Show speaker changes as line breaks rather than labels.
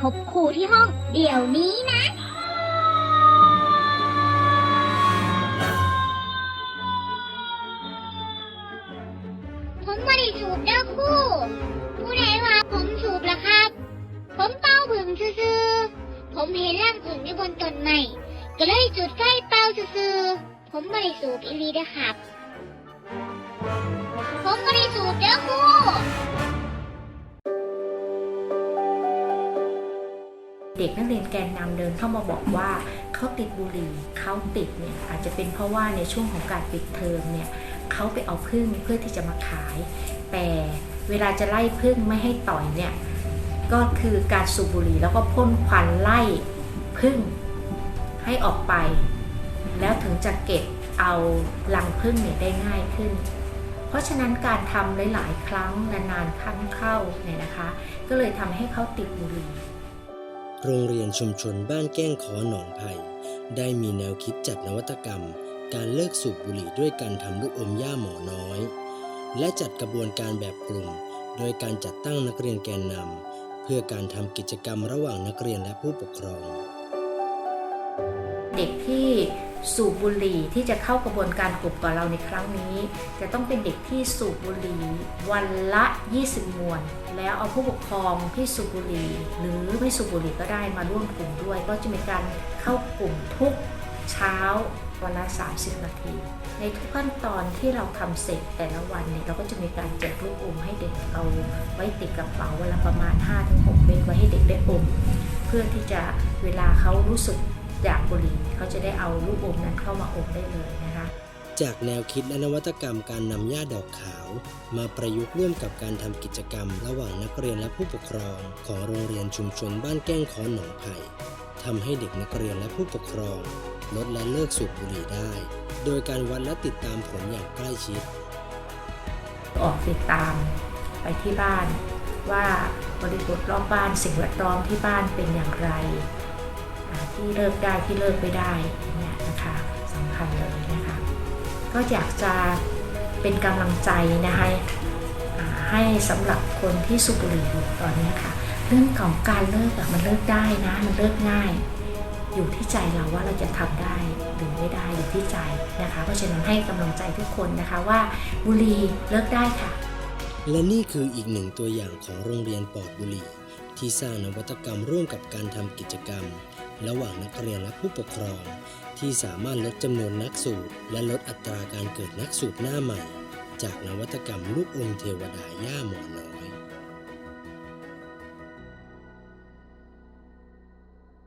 พบครูที่ห้องเดี๋ยวนี้นะ ผมม่ได้สูบเด้อครู่ ผู้ใดว่าผมสูบล่ะครับ ผมเป่าผึ่งซื่อๆผมเห็นร่างผึ่งอยู่บนต้นไม้ก็เลยจุดไฟเป่าซื่อๆผมม่ได้สูบอีหลีเด้อครับ ผมม่ได้สูบเด้อครู่
เด็กนักเรียนแกนนำเดินเข้ามาบอกว่าเขาติดบุหรี่เขาติดเนี่ยอาจจะเป็นเพราะว่าในช่วงของการปิดเทอมเนี่ยเขาไปเอาพึ่งเพื่อที่จะมาขาย แต่เวลาจะไล่พึ่งไม่ให้ต่อยเนี่ยก็คือการสูบบุหรี่แล้วก็พ่นควันไล่พึ่งให้ออกไป แล้วถึงจะเก็บเอารังพึ่งเนี่ยได้ง่ายขึ้น เพราะฉะนั้นการทำหลาย ๆ ครั้งนานๆครั้งเข้าเนี่ยนะคะ ก็เลยทำให้เขาติดบุหรี่
โรงเรียนชุมชนบ้านแก้งขอหนองไผ่ได้มีแนวคิดจัดนวัตกรรม การเลิกสูบบุหรี่ด้วยการทำลูกอมย่าหมอน้อย และจัดกระบวนการแบบกลุ่ม โดยการจัดตั้งนักเรียนแกนนำเพื่อการทำกิจกรรมระหว่างนักเรียนและผู้ปกครอง
เด็กที่ สูบบุหรี่ที่จะเข้ากระบวนการกลุ่มกับเราในครั้งนี้ จะต้องเป็นเด็กที่สูบบุหรี่วันละ 20 มวน แล้วเอาผู้ปกครองที่สูบบุหรี่หรือไม่สูบบุหรี่ก็ได้มาร่วมกลุ่มด้วย ก็จะมีการเข้ากลุ่มทุกเช้าวันละ 30 นาที ในทุกขั้นตอนที่เราทำเสร็จแต่ละวันเนี่ยเราก็จะมีการแจกลูกอมให้เด็กเอาไว้ติดกระเป๋าเวลาประมาณ 5-6เม็ดไว้ให้เด็กได้อมเพื่อที่จะเวลาเขารู้สึก อยากบุหรี่เขาจะได้เอาลูกอมนั้นเข้ามาอมได้เลยนะคะ
จากแนวคิดและนวัตกรรมการนำหญ้าดอกขาว มาประยุกต์ร่วมกับการทำกิจกรรม ระหว่างนักเรียนและผู้ปกครอง ของโรงเรียนชุมชนบ้านแก้งขอนหนองไผ่ทำให้เด็กนักเรียนและผู้ปกครอง ลดและเลิกสูบบุหรี่ได้ โดยการวัดและติดตามผลอย่างใกล้ชิด
ออกติดตามไปที่บ้านว่าบริบทรอบบ้านสิ่งแวดล้อมที่บ้านเป็นอย่างไรอ่า ที่เลิกได้ที่เลิกไม่ได้เนี่ยนะคะสำคัญเลยนะคะ ก็อยากจะเป็นกำลังใจนะคะให้สำหรับคนที่สูบบุหรี่อยู่ตอนนี้ค่ะ เรื่องของการเลิกอะมันเลิกได้นะ มันเลิกง่าย อยู่ที่ใจเราว่าเราจะทำได้หรือไม่ได้อยู่ที่ใจนะคะ เพราะฉะนั้นให้กำลังใจทุกคนนะคะว่าบุหรี่เลิกได้ค่ะ
และนี่คืออีกหนึ่งตัวอย่างของโรงเรียนปลอดบุหรี่ที่สร้างนวัตกรรมร่วมกับการทำกิจกรรม ระหว่างนักเรียนและผู้ปกครอง ที่สามารถลดจำนวนนักสูบและลดอัตราการเกิดนักสูบหน้าใหม่ จากนวัตกรรมลูกอมเทวดาย่าหมอน้อย